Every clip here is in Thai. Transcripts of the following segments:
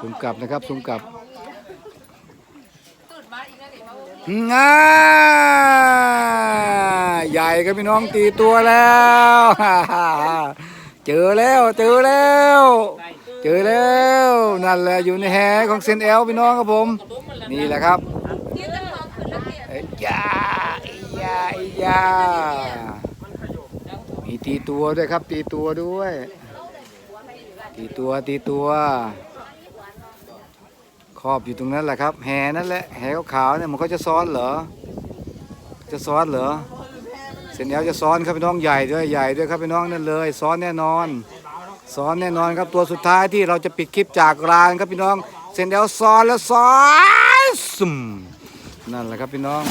สุ่มกลับนะครับสุ่มกลับตื่นมาอีกแล้วเดี๋ยวมาบอกง่าใหญ่ครับพี่น้องตีตัวแล้ว เจอแล้วเจอแล้ว เจอแล้วนั่นแหละอยู่ในแหของเซนเอลพี่น้องครับผม นี่แหละครับเดี๋ยวจะมองขึ้นแล้วเดี๋ยวเอ้ยยาไอ้ยาไอ้ยามีตีตัวด้วยครับ ตีตัวด้วย ตีตัวตีตัว ครอบอยู่ตรงนั้นแหละครับ แหนั่นแหละ แหขาวๆเนี่ยมันก็จะซ้อนเหรอ จะซ้อนเหรอ เส้นแอลจะซ้อนครับพี่น้องใหญ่ด้วยใหญ่ด้วยครับพี่น้องนั่นเลย ซ้อนแน่นอน ซ้อนแน่นอนครับตัวสุดท้ายที่เราจะปิดคลิปจากรานครับพี่น้อง เส้นแอลซ้อนแล้วซ้อนซุ่มนั่นแหละครับพี่น้อง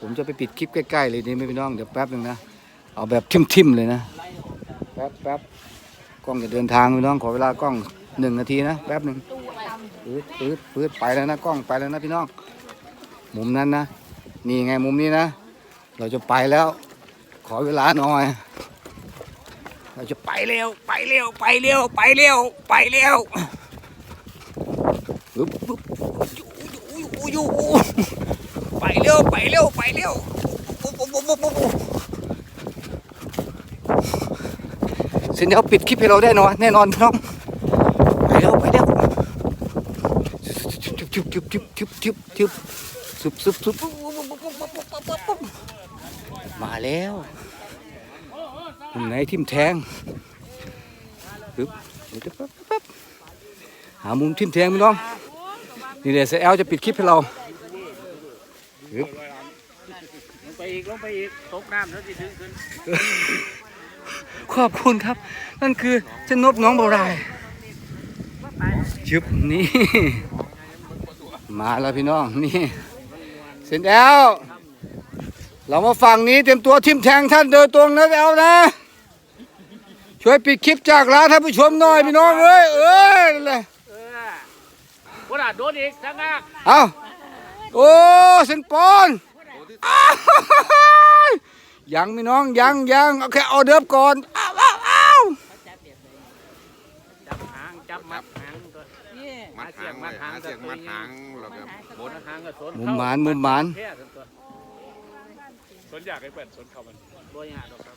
ผมจะไปปิดคลิปใกล้ๆเลยนี่ไหมพี่น้องเดี๋ยวแป๊บหนึ่งนะ เอาแบบทิมๆเลยนะ แป๊บแป๊บกล้องจะเดินทางพี่น้องขอเวลากล้องหนึ่งนาทีนะแป๊บหนึ่งปืดปืดปืดไปแล้วนะกล้องไปแล้วนะพี่น้องมุมนั้นนะนี่ไงมุมนี้นะ เราจะไปแล้ว ขอเวลาหน่อย เราจะไปเร็วไปเร็วไปเร็วไปเร็วไปเร็วปึ๊บปึ๊บอยู่อยู่อยู่อยู่ไปเร็วไปเร็วไปเร็วปุ๊บปุ๊บปุ๊บปุ๊บ เสร็จแล้วปิดคลิปให้เราแน่นอนแน่นอนน้องไปแล้วไปแล้วจุบจุบจุบจุบจุบจุบจุบซุบซุบซุบมาแล้วหุ่นไหนทิ่มแทงซุบหามุมทิ่มแทงพี่น้องนี่เลยเซลจะปิดคลิปให้เราปึ๊บลงไปอีกลงไปอีกตกน้ำแล้วจะดึงขึ้น ขอบคุณครับ นั่นคือเจ้านบน้องโบรายชึบนี่ มาแล้วพี่น้องนี่ เสร็จแล้ว เรามาฝั่งนี้เตรียมตัวทิมแทงท่านโดยตรงนะแล้วนะ ช่วยปิดคลิปจากร้านท่านผู้ชมหน่อยพี่น้องเอ้ยเอ้ยนั่นแหละเออพุ่นอะโดนอีกทั้งอะเอาโอ้เส้นปอนอ้าว ยังพี่น้องยังยังเอาแค่เอาเดิมก่อนอ้าวอ้าวอ้าวจับหางจับมัดหางตัวมัดหางไว้หาเสียงมัดหางแล้วก็บนมัดหางกับสนมุมหมานมุมหมานแค่ตัวสนอยากให้เปิดสนเขามันบ่ยากหรอกครับ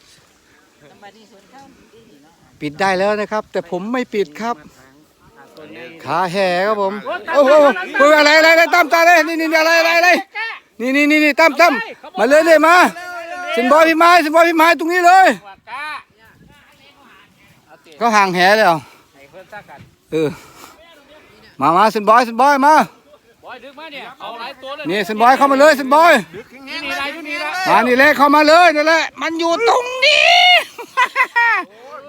ปิดได้แล้วนะครับ แต่ผมไม่ปิดครับหาตัวนี้ขาแห่ครับผมโอ้โหเฮ้ยอะไรอะไรอะไรตั้มตาเลยนี่นี่อะไรอะไรอะไรนี่นี่นี่นี่ตั้มตั้มมาเลยเลยมา สินบอยพี่ไม้สินบอยพี่ไม้ตรงนี้เลยกล้าเอาเตะเขาห่างแหแล้วให้เพิ่นซักกันเออมามาสินบอยสินบอยมาบอยดึกมาเนี่ยเอาหลายตัวเลยนี่สินบอยเข้ามาเลยสินบอยนี่นี่อะไรอยู่นี่ละมานี่เลยเข้ามาเลยนั่นแหละมันอยู่ตรงนี้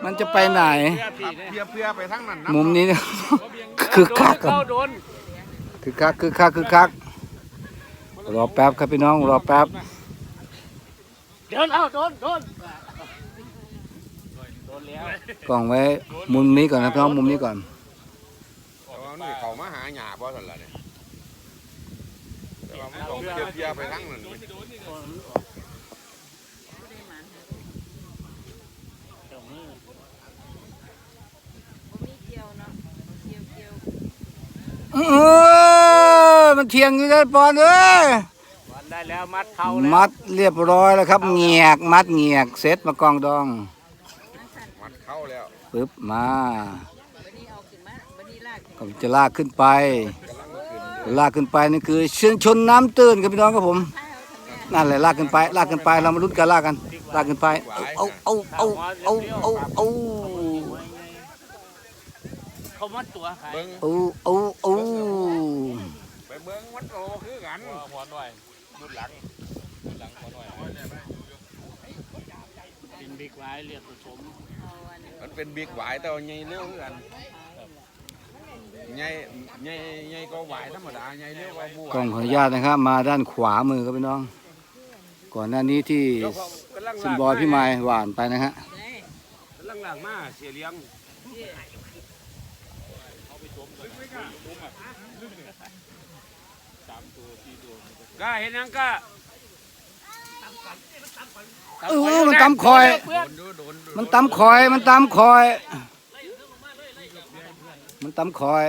มันจะไปไหน เพียเพียไปทั้งนั้นมุมนี้เนี่ยคือคักอะเข้าโดน คือคักคือคักคือคักรอแป๊บครับพี่น้องรอแป๊บ เดินเอาโดนโดนโดนแล้วกล่องไว้มุมนี้ก่อนนะพี่น้องมุมนี้ก่อนนี่เขามาหาหยาบ่สั่นละเนี่ยแต่ว่ามันต้องเพียบเพียบไปทั้งนั้นเจ้ามือเออมันเทียงอยู่ได้ปอนเอ้ย ได้แล้วมัดเข่าแล้วมัดเรียบร้อยแล้วครับเงียก มัดเงียกเสร็จมากองดองมัดเข้าแล้วปึ๊บมาก็จะลากขึ้นไป ลากขึ้นไปนี่คือเชิญชนน้ำตื้นครับพี่น้องครับผมนั่นแหละลากขึ้นไป ลากขึ้นไปเรามาลุ้นกันลากกัน ลากขึ้นไปเอาเอาเอาเอาเอาเอาเขามัดตัวขายเบิ่งเอาเอาเอาไปเบิ่งมันโตคือกันหัวหน่อย รุ่นหลังรุ่นหลังหัวหน่อยเป็นบิ๊กไว้เรียกผสมมันเป็นบิ๊กหวายแต่ว่าใหญ่เร็วคือกันใหญ่ใหญ่ใหญ่ก็หวายธรรมดาใหญ่เร็วกว่าบัวกล้องขออนุญาตนะครับ มาด้านขวามือครับพี่น้อง ก่อนหน้านี้ที่เดี๋ยวเขากำลังซิมบอยพี่ไม้หวานไปนะฮะกำลังหลังมาเสียเลี้ยง สามตัวสี่ตัวก็เห็นยังก็เเออมันตำคอย มันตำคอย มันตำคอย มันตำคอย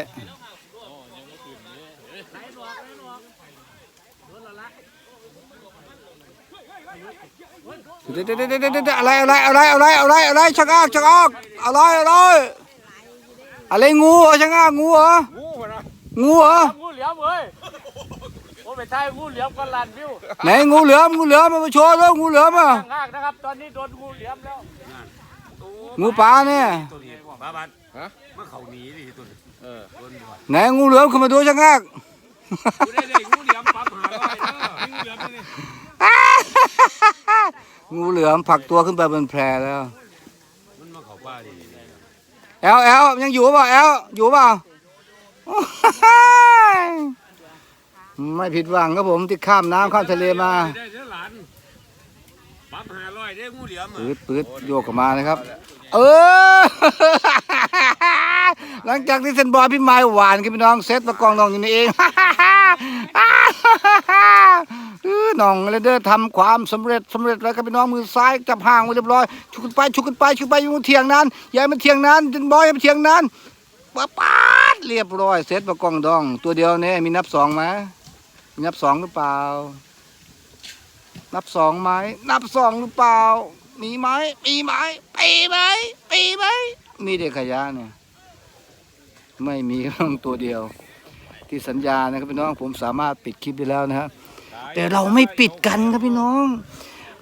เดี๋ยวเดี๋ยวเดี๋ยวเดี๋ยวเดี๋ยวอะไรอะไรอะไรอะไรอะไรอะไรชักออกชักออกอะไรอะไรอะไรงูเหรอชักออกงูเหรองูวะนะงูเหรองูเหลี่ยมเอ้ยโอ้ ไปทายงูเหลี่ยมกันลันวิวไหนงูเหลือมงูเหลือมมาโชว์ด้วยงูเหลือมอะข้างล่างนะครับ ตอนนี้โดนงูเหลี่ยมแล้ว งูปลาเนี่ยตัวนี้บ้าบันฮะมันเขาหนีดิตัวนี้เออตัวนี้ว่ะไหนงูเหลือมขึ้นมาดูชักออกกูได้เลยงูเหลี่ยมปั๊บหาร้อยเด้องูเหลี่ยมนี่งูเหลือมผลักตัวขึ้นไปบนแพแล้วมันมาเขาป้าดิแอลแอลยังอยู่เปล่าแอลอยู่เปล่า ไม่ผิดหวังครับผมที่ข้ามน้ำข้ามทะเลมาได้เด้อหลานปั๊บหาร้อยได้งูเหลี่ยมอะปืดปืดโยกกลับมานะครับ เออ หลังจากที่เซนบอยพี่ไม้หวานกับพี่น้องเซตประกองน้องอยู่นี่เองเออน้องเลเดอร์ทำความสำเร็จสำเร็จแล้วครับพี่น้องมือซ้ายจับห่างไว้เรียบร้อยชุกกันไปชุกกันไปชุกไปอยุ่งเถียงนั้นอย่าให้มันเถียงนั้นเซนบอยอย่ามันเถียงนั้นป๊าป๊าดเรียบร้อยเซตประกองดอง ตัวเดียวเนี่ยมีนับสองไหมมี นับสองหรือเปล่า นับสองไหม นับสองหรือเปล่า มีไหม มีไหมปีไหมปีไหม มีเด็กขยะเนี่ย ไม่มีเพียงตัวเดียว ที่สัญญานะครับพี่น้องผมสามารถปิดคลิปได้แล้วนะครับ แต่เราไม่ปิดกันครับพี่น้อง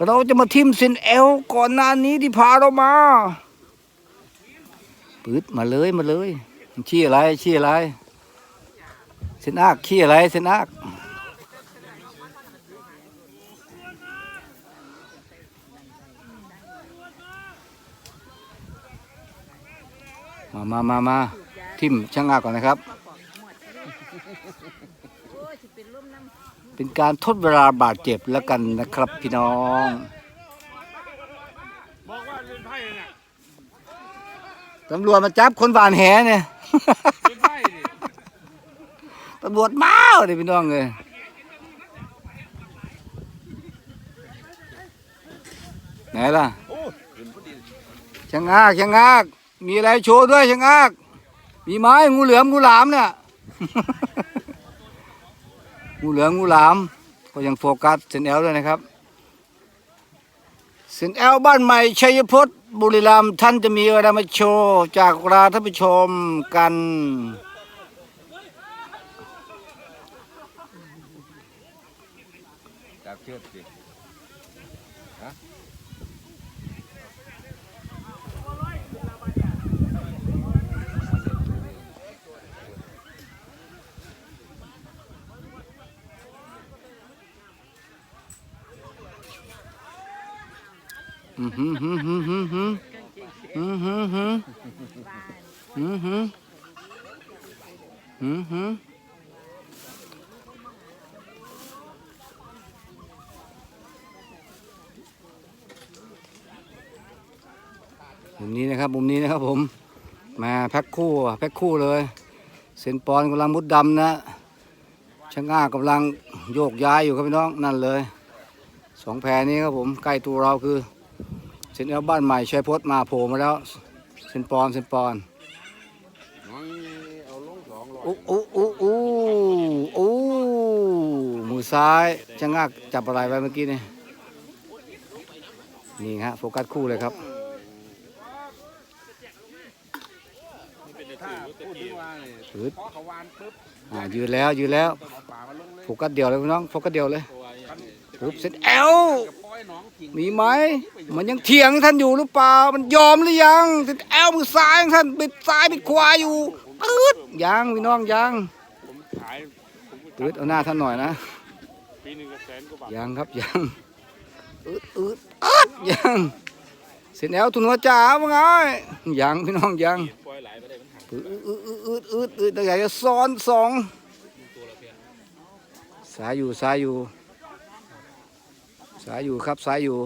เราจะมาทิมเซนเอลก่อนหน้านี้ที่พาเรามาปืดมาเลยมาเลยชี้อะไรชี้อะไรเซนอากชี้อะไรเซนอาก มามามามาทิมช่างอากก่อนนะครับ เป็นการทดเวลาบาดเจ็บแล้วกันนะครับพี่น้องบอกว่าเล่นไพ่เนี่ยตำรวจมาจับคนบานแหเนี่ยเล่นไพ่ดิตำรวจมาเลยพี่น้องเลยไหนล่ะช่างอากช่างอาก มีอะไรโชว์ด้วยช่างอาก มีไม้งูเหลือมงูหลามเนี่ยงูเหลือมงูหลาม ก็ยังโฟกัสเซนแอลด้วยนะครับเซนแอลบ้านใหม่ชัยพจน์บุรีรัมย์ท่านจะมีอะไรมาโชว์จากราท่านผู้ชมกันจากเชือกสิ อืมฮึฮึฮึฮึฮึอืมฮึฮึอืมฮึอืมฮึมุมนี้นะครับมุมนี้นะครับผม มาแพ็คคู่แพ็คคู่เลย เซนปอนกำลังมุดดำนะช่างอ้ากำลังโยกย้ายอยู่ครับพี่น้องนั่นเลยสองแพรนี้ครับผมใกล้ตัวเราคือ เซนเอลบ้านใหม่ชัยพจน์มาโผล่มาแล้วเซนปอนเซนปอนน้อยเอาลงสองร้อยอู้อู้อู้อู้อู้มือซ้ายจะงักจับอะไรไว้เมื่อกี้นี่นี่ฮะโฟกัสคู่เลยครับถ้าพูดถึงว่าเนี่ยปืดพอเขาวานปุ๊บอ่ายืนแล้วยืนแล้วเอาป่ามาลงเลยโฟกัสเดียวเลยพี่น้องโฟกัสเดียวเลยปึ๊บเซนเอล ปล่อยหน้องกิ่งมีไหม มันยังเถียงท่านอยู่หรือเปล่า มันยอมหรือยังเซนเอลมือซ้ายของท่านบิดซ้ายบิดขวาอยู่ปืดยังพี่น้องยังผมขายผมปืดเอาหน้าท่านหน่อยนะปีหนึ่งก็แสนกว่าบาทยังครับยังอืดอืดอืดยังเสร็จแล้วทุนหัวจ๋าว่าไงยังพี่น้องยังปล่อยไหลไปได้มันหักอืดอืดอืดอืดอืดอืดแต่ใหญ่จะซ้อนสองสายอยู่สายอยู่ สายอยู่ครับสายอยู่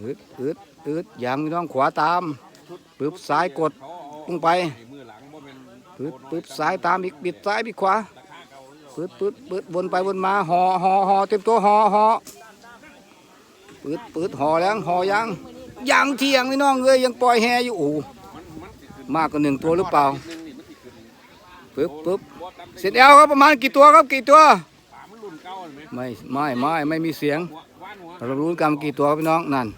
อืดอืดอืดยังมีน้องขวาตามปึ๊บซ้ายกดลงไปปึ๊บปึ๊บซ้ายตามอีกบิดซ้ายบิดขวาปืดปืดปืดวนไปวนมาห่อห่อห่อเต็มตัวห่อห่อปืดปืดห่อแล้วห่อยังยังเที่ยงพี่น้องเลยยังปล่อยแฮอยู่โอ้มากกว่าหนึ่งตัวหรือเปล่าปึ๊บปึ๊บเสร็จแล้วครับประมาณกี่ตัวครับกี่ตัวามันรุ่นเก่าเห็นไหมไม่ไม่ไม่ไม่มีเสียงหัวว่านหัวเรารู้กันกี่ตัวครับพี่น้องนั่น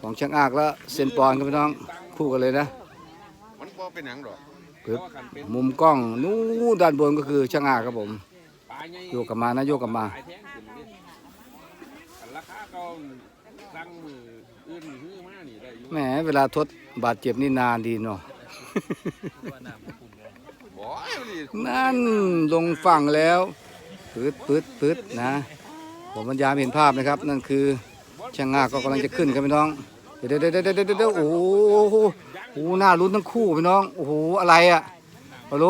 ของช่างอากและเซยนปอนครับพี่น้องคู่กันเลยนะมันบ่เป็นหยังดอกปึ๊บว่ากันเป็นมุมกล้องนู้นด้านบนก็คือช่างอากครับผมปลาใหญ่โยกกลับมานะโยกกลับมาปลายแท่งขึ้นดิอันราคาเก่าสั่งมืออื่นฮื้อมานี่ได้อยู่แหมเวลาทดบาดเจ็บนี่นานดีเนาะโอ้ยนี่นั่นลงฝั่งแล้ว ปืดปืดปืดนะผมบรรยายให้เห็นภาพนะครับ นั่นคือช่างงาก็กำลังจะขึ้นครับพี่น้อง เดี๋ยวเดี๋ยวเดี๋ยวเดี๋ยวเดี๋ยวโอ้โหโอ้โหน่าลุ้นทั้งคู่พี่น้องโอ้โหอะไรอะฮัลโหล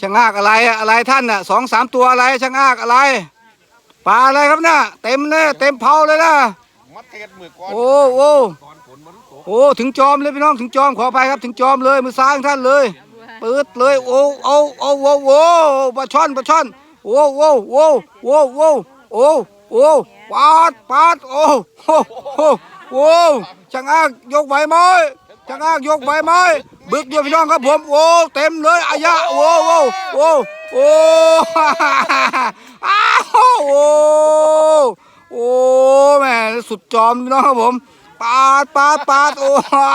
ช่างงากอะไรอะอะไรท่านน่ะสองสามตัวอะไรช่างงากอะไรปลาอะไรครับน่ะเต็มเลยเต็มเผาเลยนะมัดเทศมือก่อนโอ้โอ้ตอนฝนมันตกโอ้ถึงจอมเลยพี่น้องถึงจอมขออภัยครับถึงจอมเลยมือซ้ายของท่านเลยเปิดเลยโอ้โอ้โอ้โอ้โอ้ปลาช่อนปลาช่อน โอ้โอ้โอ้โอ้โอ้โอ้โอ้ปาดปาดโอ้โอ้โอ้โอ้ช่างอากยกไหวไหมช่างอากยกไหวไหมบึกอยู่พี่น้องครับผมโอ้เต็มเลยอายะโอ้โอ้โอ้โอ้อ้าวโอ้โอ้แม่สุดจอมพี่น้องครับผมปาดปาดปาดโอ้ฮ่า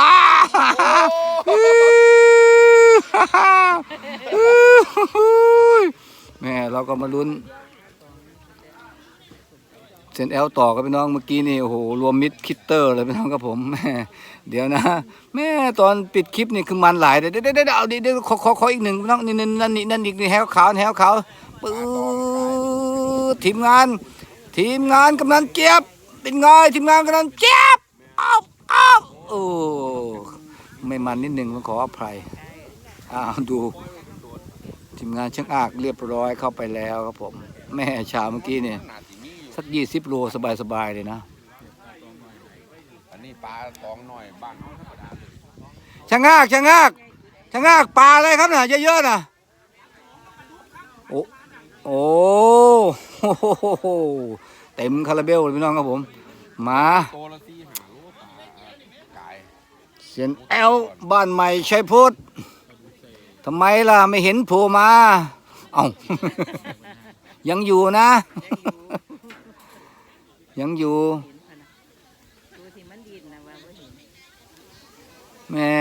แม่เราก็มาลุ้นเซนแอลต่อกับพี่น้องเมื่อกี้นี่โอ้โหรวมมิดคิตเตอร์เลยพี่น้องครับผมแม่เดี๋ยวนะแม่ตอนปิดคลิปนี่คือมันหลายเดี๋ยวเดี๋ยวเดี๋ยวเอาดี๋ยวเดี๋ยวขอขอขออีกหนึ่งพี่น้องนี่นั่นนั่นนี่นั่นอีกนี่แฮวขาวแฮวขาวปื๊ดทีมงาน ทีมงานกำนันเจี๊ยบเป็นไงทีมงานกำนันเจี๊ยบอ้าวอ้าวโอ้ไม่มันนิดหนึ่งต้องขออภัยอ้าวดู ทีมงานช่างอากเรียบร้อยเข้าไปแล้วครับผม แม่ชาเมื่อกี้เนี่ยสักยี่สิบโลสบายๆเลยนะอันนี้ปลาตองหน้อยบ้านเฮาธรรมดาเลยช่างอากช่างอากช่างอากปลาอะไรครับน่ะเยอะๆน่ะโอ้โอ้โหเต็มคาราเบลเลยพี่น้องครับผม มาเสียนแอลบ้านใหม่ชัยพุทธ ทำไมล่ะไม่เห็นโผล่มาเอ้ายังอยู่นะ ยังอยู่ดูที่มันดินนะว่าบ่เห็นแม่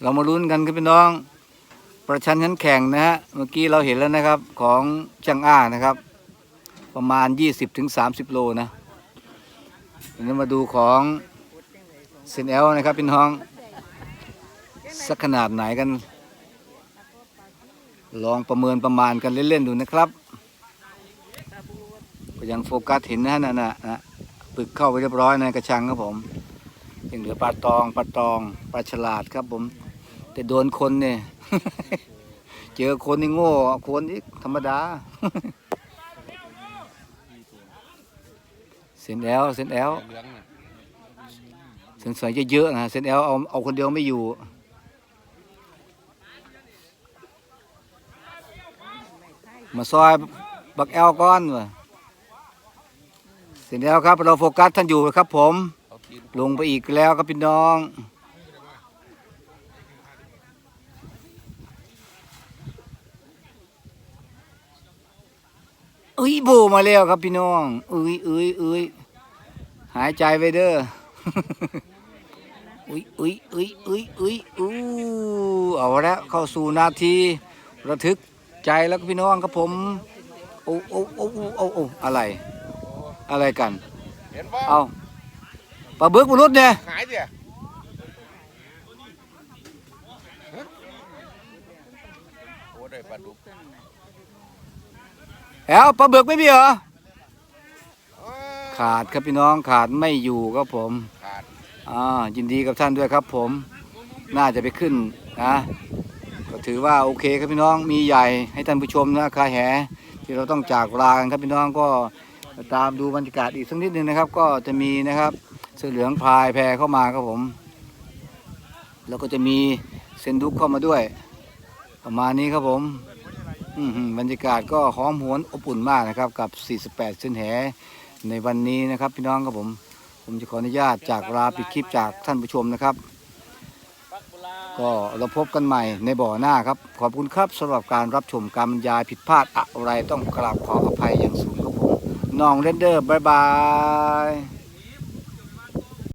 เรามาลุ้นกันครับพี่น้อง ประชันขันแข่งนะฮะเมื่อกี้เราเห็นแล้วนะครับของช่างอ้านะครับ ประมาณ 20-30 โลนะเดี๋ยวมาดูของเซนแอลนะครับพี่น้อง สักขนาดไหนกัน ลองประเมินประมาณกันเล่นๆดูนะครับ ก็ยังโฟกัสเห็นนะนั่นนะนะปึกเข้าไปเรียบร้อยในกระชังครับผมยังเหลือปลาตองปลาตองปลาฉลาดครับผม แต่โดนคนเนี่ย เจอคนนี่โง่คนนี่ธรรมดา เส้นแอลเส้นแอลเหลืองน่ะเส้นสวยเยอะๆนะเส้นแอลเอาเอาคนเดียวไม่อยู่ มาซอยบักแอลก้อนวะเส้นแอลครับเราโฟกัสท่านอยู่ครับ ผม ลงไปอีกแล้วครับพี่น้องเอ้ยโผล่มาแล้วครับพี่น้องเอ้ยเอ้ยเอ้ยหายใจไปเด้ออุ้ยอุ้ยอุ้ยอุ้ยอุ้ยอู้เอาแล้วเข้าสู่นาทีระทึก ใจแล้วครับพี่น้องครับผมโอ้โอ้โอ้โอ้โอ้โอ้อะไร อะไรกัน เห็นบ่เอาปลาบึกมนุษย์เนี่ยหายเด้อฮะโอ้ได้ปลาดุกแอลปลาบึกไม่มีเหรออ้าขาดครับพี่น้องขาดไม่อยู่ครับผมขาดอ่ายินดีกับท่านด้วยครับผม น่าจะไปขึ้นนะก็ ถือว่าโอเคครับพี่น้องมีใหญ่ให้ท่านผู้ชมนะคาแหที่เราต้องจากลากันครับพี่น้องก็ตามดูบรรยากาศอีกสักนิดหนึ่งนะครับ ก็จะมีนะครับเสือเหลืองพายแพรเข้ามาครับผม แล้วก็จะมีเซนดุกเข้ามาด้วย ประมาณนี้ครับผมบรรยากาศก็หอมหวนอบอุ่นมากนะครับ กับ 48 เส้นแหในวันนี้นะครับ พี่น้องครับผม ผมจะขออนุญาตจากลาปิดคลิปจากท่านผู้ชมนะครับ ก็เราพบกันใหม่ในบ่อหน้าครับ ขอบคุณครับสำหรับการรับชมการบรรยายผิดพลาดอะไรต้องกราบขออภัยอย่างสูงครับผมน้องเรนเดอร์บายบาย